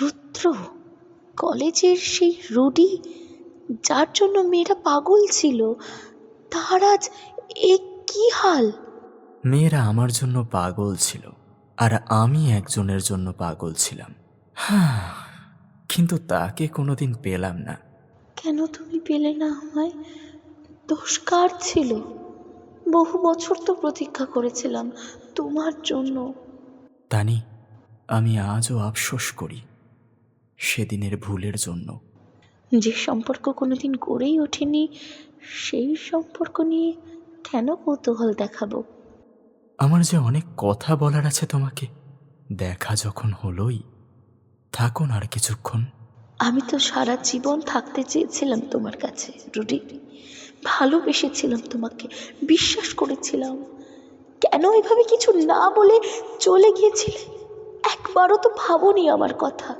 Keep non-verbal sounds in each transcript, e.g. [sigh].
রুদ্র কলেজের সেই রুডি যার জন্য মেয়েরা পাগল ছিল তার আজ এ কি হাল? মেয়েরা আমার জন্য পাগল ছিল আর আমি একজনের জন্য পাগল ছিলাম। হ্যাঁ কিন্তু তাকে কোনোদিন পেলাম না। কেন তুমি পেলে না আমায়? দোষ কার ছিল? বহু বছর তো প্রতীক্ষা করেছিলাম তোমার জন্য। তানি আমি আজও আফসোস করি। সেদিনের ভুলের জন্য। যে সম্পর্ক কোনোদিন গড়েই ওঠেনি সেই সম্পর্ক নিয়ে কেন কৌতূহল দেখাবো? আমার যে অনেক কথা বলার আছে তোমাকে দেখা যখন হলোই থাকুন আর কিছুক্ষণ। আমি তো সারা জীবন থাকতে চেয়েছিলাম তোমার কাছে রুডি। ভালোবেসেছিলাম তোমাকে বিশ্বাস করেছিলাম। কেন এভাবে কিছু না বলে চলে গিয়েছিলে? একবারও তো ভাবোনি আমার কথা।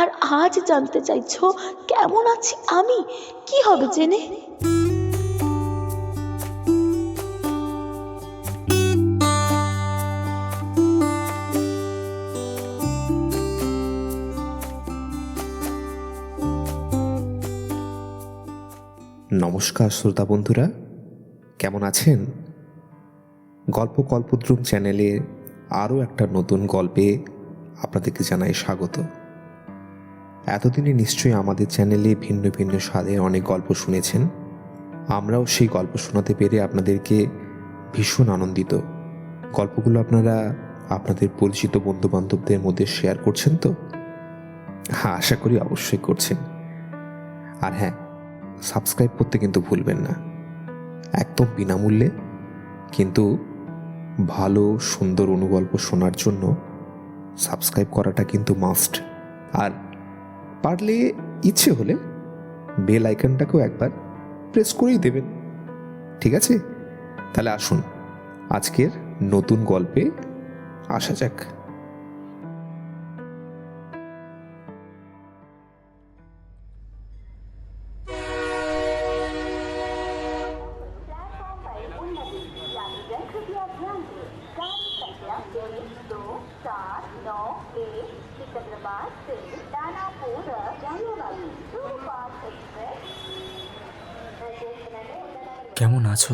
আর আজ জানতে চাইছো, কেমন আছি আমি? কি হবে জেনে? নমস্কার শ্রোতা বন্ধুরা, কেমন আছেন? গল্প কল্পদ্রুম চ্যানেলে আরও একটা নতুন গল্পে আপনাদেরকে জানাই স্বাগত। এতদিনে নিশ্চয়ই আমাদের চ্যানেলে ভিন্ন ভিন্ন স্বাদে অনেক গল্প শুনেছেন। আমরাও সেই গল্প শোনাতে পেরে আপনাদেরকে ভীষণ আনন্দিত। গল্পগুলো আপনারা আপনাদের পরিচিত বন্ধুবান্ধবদের মধ্যে শেয়ার করছেন তো? হ্যাঁ আশা করি অবশ্যই করছেন। আর হ্যাঁ সাবস্ক্রাইব করতে কিন্তু ভুলবেন না। একদম বিনামূল্যে। কিন্তু ভালো, সুন্দর অনুগল্প শোনার জন্য সাবস্ক্রাইব করাটা কিন্তু মাস্ট আর পারলে ইচ্ছে হলে বেল আইকনটাকেও একবার প্রেস করেই দেবেন। ঠিক আছে? তাহলে আসুন, আজকের নতুন গল্পে আসা যাক।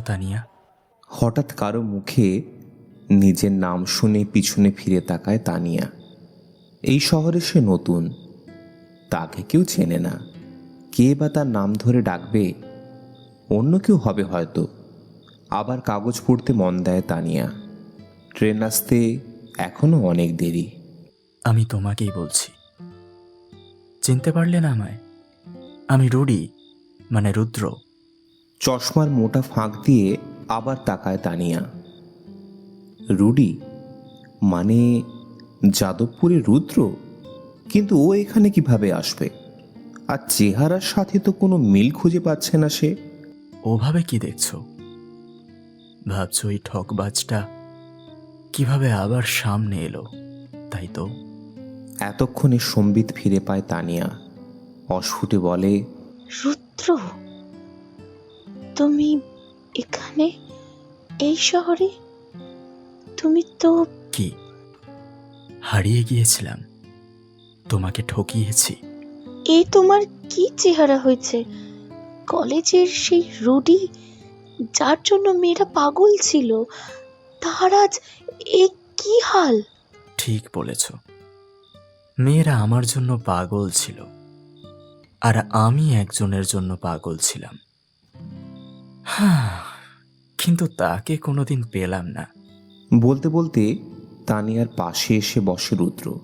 তানিয়া। হঠাৎ কারও মুখে নিজের নাম শুনে পিছনে ফিরে তাকায় তানিয়া। এই শহরে সে নতুন। তাকে কেউ চেনে না। কে বা তার নাম ধরে ডাকবে? অন্য কেউ হবে হয়তো। আবার কাগজ পড়তে মন দেয় তানিয়া। ট্রেন আসতে এখনও অনেক দেরি। আমি তোমাকেই বলছি। চিনতে পারলে না আমায়। আমি রুডি মানে রুদ্র। চশমার মোটা ফাঁক দিয়ে আবার তাকায় তানিয়া। রুডি মানে যাদবপুরে রুদ্র? কিন্তু ও এখানে কীভাবে আসবে? আর চেহারার সাথে তো কোনো মিল খুঁজে পাচ্ছে না সে। ওভাবে কি দেখছ? ভাবছ এই ঠকবাজটা কীভাবে আবার সামনে এলো তাই তো? এতক্ষণে সম্বিত ফিরে পায় তানিয়া। অস্ফুটে বলে রুদ্র? তুমি এখানে? এই শহরে? তুমি তো কি? হারিয়ে গিয়েছিলাম। তোমাকে ঠকিয়েছি। এই তোমার কি চেহারা হয়েছে? কলেজের সেই রুডি যার জন্য মেয়েরা পাগল ছিল তার আজ এ কি হাল? ঠিক বলেছ। মেয়েরা আমার জন্য পাগল ছিল আর আমি একজনের জন্য পাগল ছিলাম। [sighs] কিন্তু তাকে কোনোদিন পেলাম না। বলতে বলতে তানিয়ার পাশে এসে বসে রুদ্র।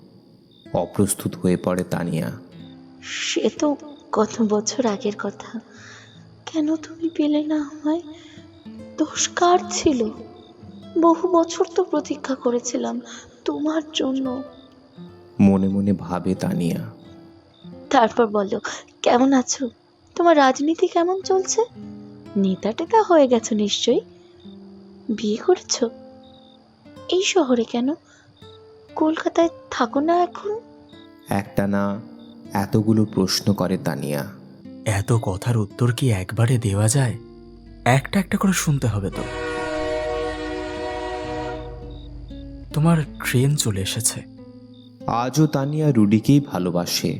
অপ্রস্তুত হয়ে পড়ে তানিয়া। সে তো কত বছর আগের কথা। কেন তুমি পেলে না আমায়? দোষ কার ছিল? বহু বছর তো প্রতীক্ষা করেছিলাম তোমার জন্য। মনে মনে ভাবে তানিয়া। তারপর বলো কেমন আছো? তোমার রাজনীতি কেমন চলছে? নেতা টেতা হয়ে গেছো নিশ্চয়ই? বিয়ে করেছ? এই শহরে কেন? কলকাতায় থাকো না এখন? একটা না এতগুলো প্রশ্ন করে তানিয়া। এত কথার উত্তর কি একবারে দেওয়া যায়? একটা একটা করে শুনতে হবে তো। তোমার ট্রেন চলে এসেছে। আজও তানিয়া রুডিকেই ভালোবাসে।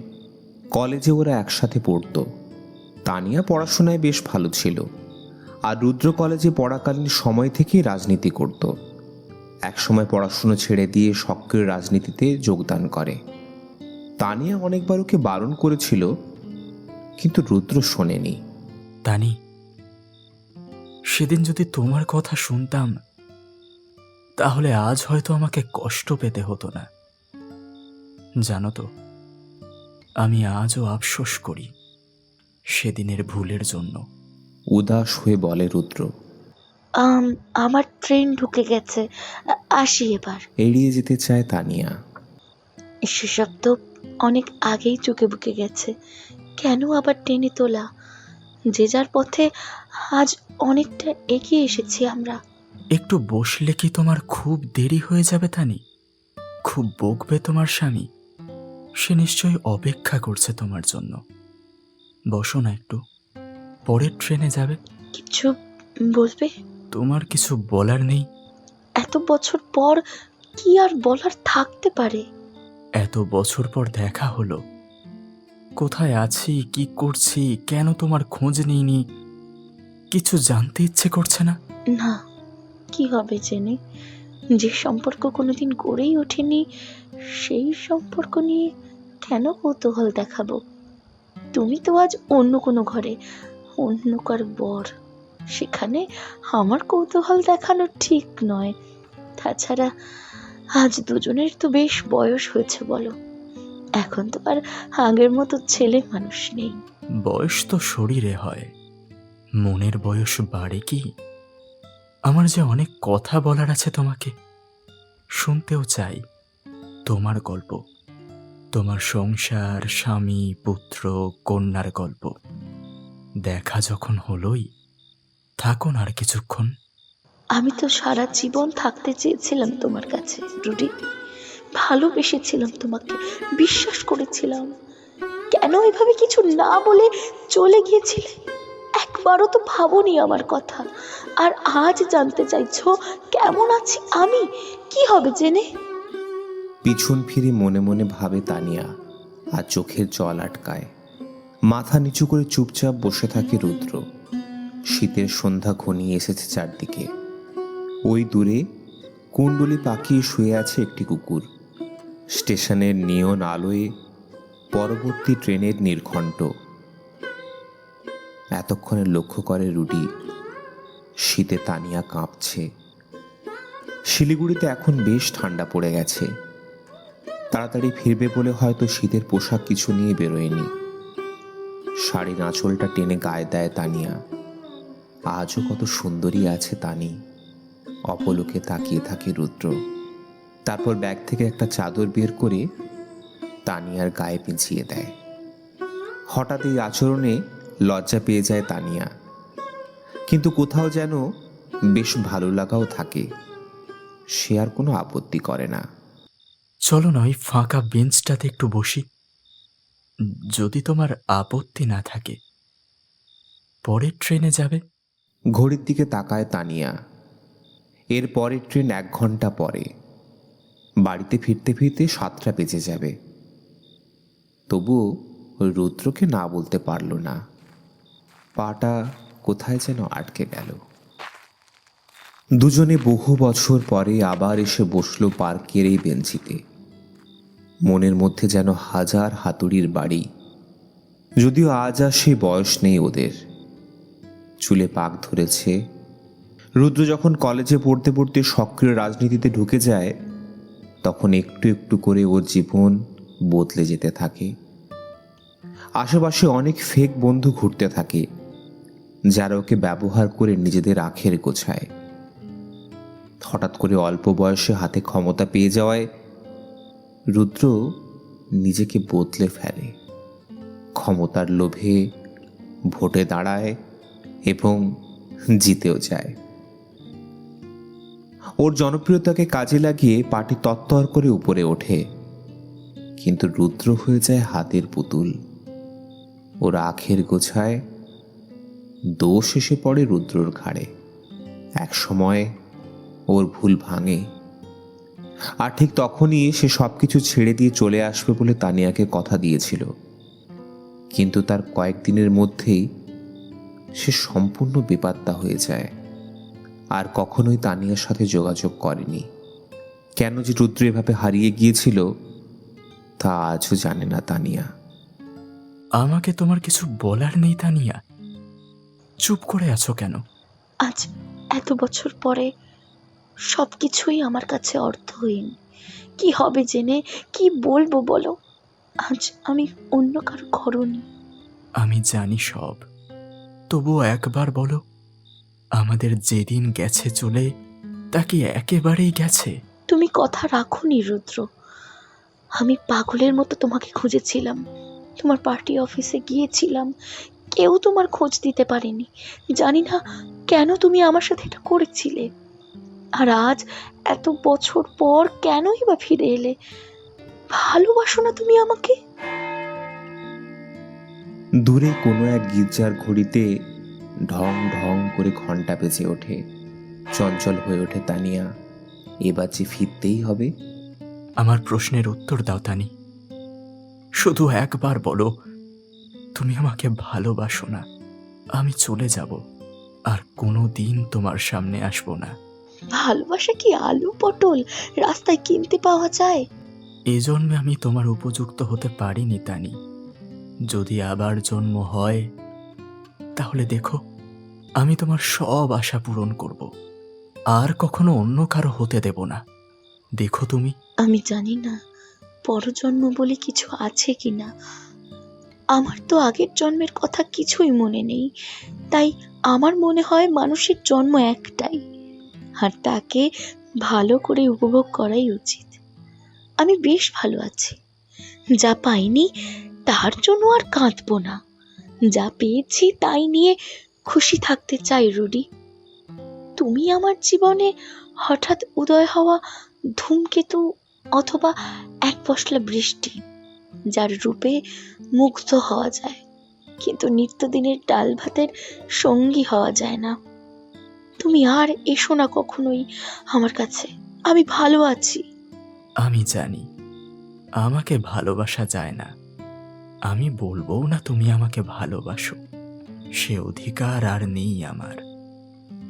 কলেজে ওরা একসাথে পড়তো। তানিয়া পড়াশোনায় বেশ ভালো ছিল। আর রুদ্র কলেজে পড়াকালীন সময় থেকেই রাজনীতি করত। একসময় পড়াশুনো ছেড়ে দিয়ে সক্রিয় রাজনীতিতে যোগদান করে। তানিয়া অনেকবার ওকে বারণ করেছিল, কিন্তু রুদ্র শোনেনি। তানি, সেদিন যদি তোমার কথা শুনতাম, তাহলে আজ হয়তো আমাকে কষ্ট পেতে হতো না। জানো তো, আমি আজও আফসোস করি সেদিনের ভুলের জন্য। উদাস হয়ে বলে রুদ্র। আম, আমার ট্রেন ঢুকে গেছে। আ- আসি এবার। এড়িয়ে যেতে চায় তানিয়া। সেসব তো অনেক আগেই চুকে বুকে গেছে। কেন আবার টেনে তোলা? যে যার পথে আজ অনেকটা এগিয়ে এসেছি আমরা। একটু বসলে কি তোমার খুব দেরি হয়ে যাবে তানি? খুব বকবে তোমার স্বামী। সে নিশ্চয়ই অপেক্ষা করছে তোমার জন্য। বসো না একটু। পরের ট্রেনে যাবে? কিছু বলবে? তোমার কিছু বলার নেই। এত বছর পর কি আর বলার থাকতে পারে? এত বছর পর দেখা হলো। কোথায় আছি কি করছি কেন তোমার খোঁজ নিইনি? কিছু জানতে ইচ্ছে করছে না? না কি হবে জেনে? যে সম্পর্ক কোনোদিন গড়েই ওঠেনি সেই সম্পর্ক নিয়ে কেন কৌতূহল দেখাবো? তুমি তো আজ অন্য কোনো ঘরে অন্য কার বর। সেখানে আমার কৌতূহল দেখানো ঠিক নয়। তাছাড়া আজ দুজনের তো বেশ বয়স হয়েছে বলো। এখন তো আর আগের মতো ছেলে মানুষ নেই। বয়স তো শরীরে হয়। মনের বয়স বাড়ে কি? আমার যে অনেক কথা বলার আছে তোমাকে, শুনতেও চাই। তোমার গল্প, তোমার সংসার, স্বামী, পুত্র, কন্যার গল্প। দেখা যখন হলোই থাকুন আর কিছুক্ষণ। আমি তো সারা জীবন থাকতে চেয়েছিলাম তোমার কাছে রুডি। ভালোবেসেছিলাম তোমাকে বিশ্বাস করেছিলাম। কেন এভাবে কিছু না বলে চলে গিয়েছিলে? একবারও তো ভাবোনি আমার কথা। আর আজ জানতে চাইছো কেমন আছি আমি? কি হবে জেনে? পিছন ফিরে মনে মনে ভাবে তানিয়া আর চোখের জল আটকায়। মাথা নিচু করে চুপচাপ বসে থাকে রুদ্র। শীতের সন্ধ্যা ঘনিয়ে এসেছে চারদিকে। ওই দূরে কুণ্ডলি পাকিয়ে শুয়ে আছে একটি কুকুর। স্টেশনের নিয়ন আলোয় পরবর্তী ট্রেনের নির্ঘণ্ট। এতক্ষণে লক্ষ্য করে রুডি। শীতে তানিয়া কাঁপছে। শিলিগুড়িতে এখন বেশ ঠান্ডা পড়ে গেছে। তাড়াতাড়ি ফিরবে বলে হয়তো শীতের পোশাক কিছু নিয়ে বেরোয়নি। শাড়ির আঁচলটা টেনে গায়ে দেয় তানিয়া। আজও কত সুন্দরী আছে তানি। অপলোকে তাকিয়ে থাকে রুদ্র। তারপর ব্যাগ থেকে একটা চাদর বের করে তানিয়ার গায়ে পিছিয়ে দেয়। হঠাৎ এই আচরণে লজ্জা পেয়ে যায় তানিয়া। কিন্তু কোথাও যেন বেশ ভালো লাগাও থাকে। সে আর কোনো আপত্তি করে না। চলো না ওই ফাঁকা বেঞ্চটাতে একটু বসি। যদি তোমার আপত্তি না থাকে, পরের ট্রেনে যাবে? ঘড়ির দিকে তাকায় তানিয়া। এর পরের ট্রেন এক ঘণ্টা পরে। বাড়িতে ফিরতে ফিরতে সাতটা বেজে যাবে। তবুও রুদ্রকে না বলতে পারল না। পাটা কোথায় যেন আটকে গেল। দুজনে বহু বছর পরে আবার এসে বসল পার্কের এই বেঞ্চিতে। মনের মধ্যে যেন হাজার হাতুড়ির বাড়ি। যদিও আজ আর সেই বয়স নেই ওদের। চুলে পাক ধরেছে। রুদ্র যখন কলেজে পড়তে পড়তে সক্রিয় রাজনীতিতে ঢুকে যায়, তখন একটু একটু করে ওর জীবন বদলে যেতে থাকে। আশেপাশে অনেক ফেক বন্ধু ঘুরতে থাকে, যারা ওকে ব্যবহার করে নিজেদের আখের গোছায়। হঠাৎ করে অল্প বয়সে হাতে ক্ষমতা পেয়ে যাওয়ায় রুদ্র নিজেকে বদলে ফেলে। ক্ষমতার লোভে ভোটে দাঁড়ায় এবং জিতেও যায়। ওর জনপ্রিয়তাকে কাজে লাগিয়ে পার্টি তত্তর করে উপরে ওঠে। কিন্তু রুদ্র হয়ে যায় হাতের পুতুল। ওর আখের গোছায় দোষ এসে পড়ে রুদ্রর ঘাড়ে। এক সময় ওর ভুল ভাঙে। আর ঠিক তখনই সে সব কিছু ছেড়ে দিয়ে চলে আসবে বলে তানিয়াকে কথা দিয়েছিল। কিন্তু তার কয়েকদিনের মধ্যেই সে সম্পূর্ণ বেপাত্তা হয়ে যায়। আর কখনোই তানিয়ার সাথে যোগাযোগ করেনি। কেন যে রুদ্র এভাবে হারিয়ে গিয়েছিল তা আজও জানে না তানিয়া। আমাকে তোমার কিছু বলার নেই তানিয়া। চুপ করে আছো কেন? আজ এত বছর পরে সব কিছুই আমার কাছে অর্থহীন। কি হবে জেনে কি বলব বলো? আজ আমি অন্য কারও ঘরনি আমি জানি সব। তবুও একবার বলো আমাদের যেদিন গেছে চলে তা কি একেবারেই গেছে? তুমি কথা রাখোনি রুদ্র। আমি পাগলের মতো তোমাকে খুঁজেছিলাম। তোমার পার্টি অফিসে গিয়েছিলাম। কেউ তোমার খোঁজ দিতে পারেনি। জানি না কেন তুমি আমার সাথে এটা করেছিলে। আর আজ এত বছর পর কেনই বা ফিরে এলে? ভালোবাসো না তুমি আমাকে? দূরে কোনো এক গির্জার ঘড়িতে ঢং ঢং করে ঘণ্টা বেজে ওঠে। চঞ্চল হয়ে ওঠে তানিয়া। এবার যে ফিরতেই হবে। আমার প্রশ্নের উত্তর দাও তানি। শুধু একবার বলো তুমি আমাকে ভালোবাসো না। আমি চলে যাব আর কোনো দিন তোমার সামনে আসব না। ভালোবাসা কি আলু পটল? রাস্তায় কিনতে পাওয়া যায়? এ জন্মে আমি তোমার উপযুক্ত হতে পারিনি তানি। যদি আবার জন্ম হয় তাহলে দেখো আমি তোমার সব আশা পূরণ করব। আর কখনো অন্য কারও হতে দেব না। দেখো তুমি। আমি জানি না পরজন্ম বলে কিছু আছে কি না আমার তো আগের জন্মের কথা কিছুই মনে নেই। তাই আমার মনে হয় মানুষের জন্ম একটাই। আর তাকে ভালো করে উপভোগ করাই উচিত। আমি বেশ ভালো আছি। যা পাইনি, তার জন্য আর কাঁদবো না। যা পেয়েছি তাই নিয়ে খুশি থাকতে চাই, রুডি। তুমি আমার জীবনে হঠাৎ উদয় হওয়া ধূমকেতু অথবা এক পশলা বৃষ্টি, যার রূপে মুগ্ধ হওয়া যায়, কিন্তু নিত্যদিনের ডাল ভাতের সঙ্গী হওয়া যায় না। তুমি আর এসো না কখনোই আমার কাছে। আমি ভালো আছি। আমি জানি আমাকে ভালোবাসা যায় না। আমি বলব না তুমি আমাকে ভালোবাসো। সে অধিকার আর নেই আমার।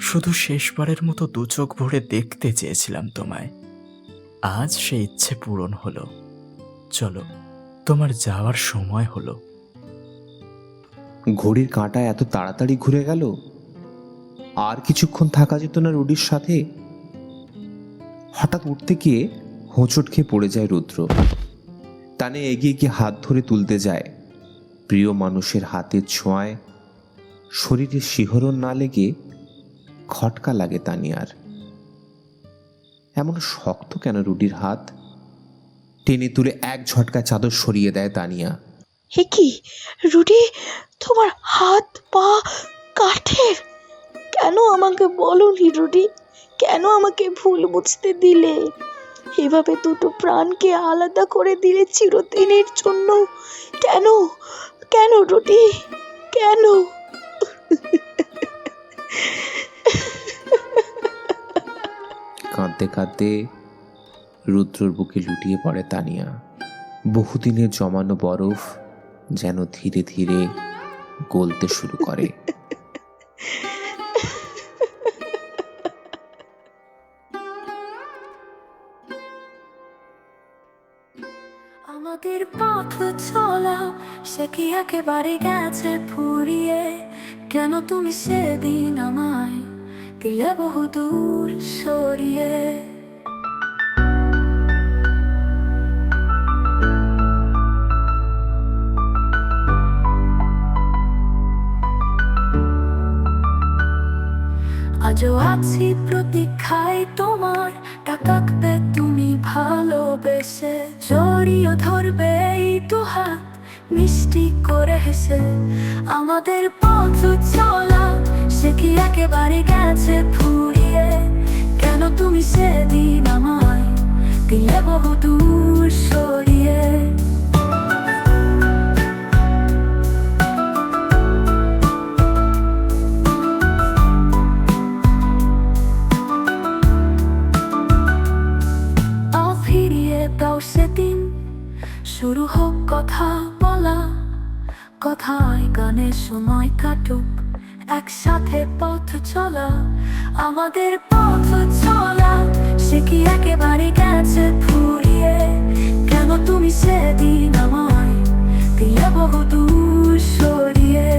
শুধু শেষবারের মতো দু চোখ ভরে দেখতে চেয়েছিলাম তোমায়। আজ সে ইচ্ছে পূরণ হলো। চলো তোমার যাওয়ার সময় হলো। ঘড়ির কাঁটা এত তাড়াতাড়ি ঘুরে গেল? আর কিছুক্ষণ থাকা যেত না রুডির সাথে। হঠাৎ উঠতে গিয়ে হোঁচট খেয়ে পড়ে যায় রুদ্র। তানে এগিয়ে গিয়ে হাত ধরে তুলতে যায়। প্রিয় মানুষের হাতের ছোঁয়ায় শরীরে শিহরণ না লেগে খটকা লাগে তানিয়ার। এমন শক্ত কেন রুডির হাত? টেনে তুলে এক ঝটকা চাদর সরিয়ে দেয় তানিয়া। হে কি? রুডি, তোমার হাত, পা আমাকে বলনি রুডি কেন আমাকে ভুল বুঝতে দিলে? এভাবে দুটো প্রাণকে আলাদা করে দিলে চিরদিনের জন্য কেন? কেন রুটি? কেন? কাঁদতে কাঁদতে রুদ্রর বুকে লুটিয়ে পড়ে তানিয়া। বহুদিনের জমানো বরফ যেন ধীরে ধীরে গলতে শুরু করে। পথ চলা, সে কি একেবারে গেছে ফুরিয়ে? কেন তুমি সেদিন আমায় দিলে বহু দূর সরিয়ে? আজও আছি প্রতীক্ষায় তোমার টাকাকবে তুমি ভালোবেসে। জড়িয়ে ধরবে এই দু হাত মিষ্টি করে হেসে। আমাদের পথ চলা, সে কি একেবারে গেছে ফুরিয়ে? কেন তুমি সেদিন আমায় দিলে বহু দূর সরিয়ে? হোক সেদিন শুরু হোক কথা বলা। কথায় গানে সময় কাটুক, একসাথে পথ চলা। আমাদের পথ চলা, সে কি একেবারে গেছে ফুরিয়ে? কেন তুমি সেদিন আমায় দিয়ে বহু দূর সরিয়ে?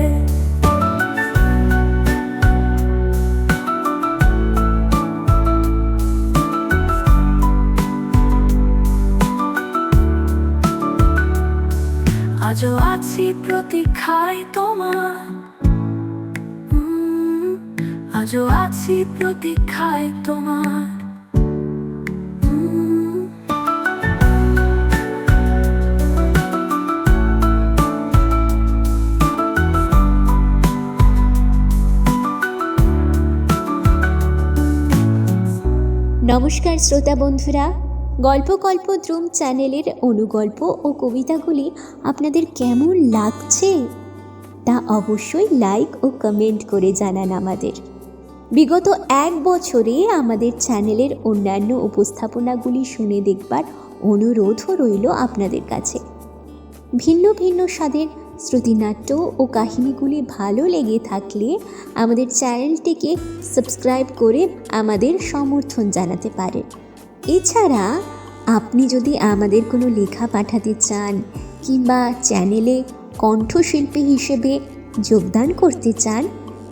আজও আছি প্রতীক্ষায় তোমার। আজও আছি প্রতীক্ষায় তোমার। নমস্কার শ্রোতা বন্ধুরা গল্প কল্প দ্রুম চ্যানেলের অনুগল্প ও কবিতাগুলি আপনাদের কেমন লাগছে? তা অবশ্যই লাইক ও কমেন্ট করে জানান আমাদের। বিগত এক বছরে আমাদের চ্যানেলের অন্যান্য উপস্থাপনাগুলি শুনে দেখবার অনুরোধও রইল আপনাদের কাছে। ভিন্ন ভিন্ন স্বাদের শ্রুতিনাট্য ও কাহিনীগুলি ভালো লেগে থাকলে আমাদের চ্যানেলটিকে সাবস্ক্রাইব করে আমাদের সমর্থন জানাতে পারেন। এছাড়া আপনি যদি আমাদের কোনো লেখা পাঠাতে চান কিংবা চ্যানেলে কণ্ঠশিল্পী হিসেবে যোগদান করতে চান,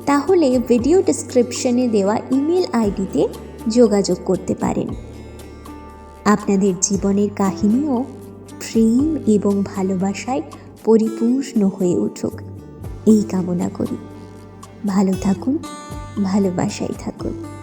তাহলে ভিডিও ডেসক্রিপশনে দেওয়া ইমেল আইডিতে যোগাযোগ করতে পারেন। আপনাদের জীবনের কাহিনীও প্রেম এবং ভালোবাসায় পরিপূর্ণ হয়ে উঠুক। এই কামনা করি। ভালো থাকুন, ভালোবাসায় থাকুন।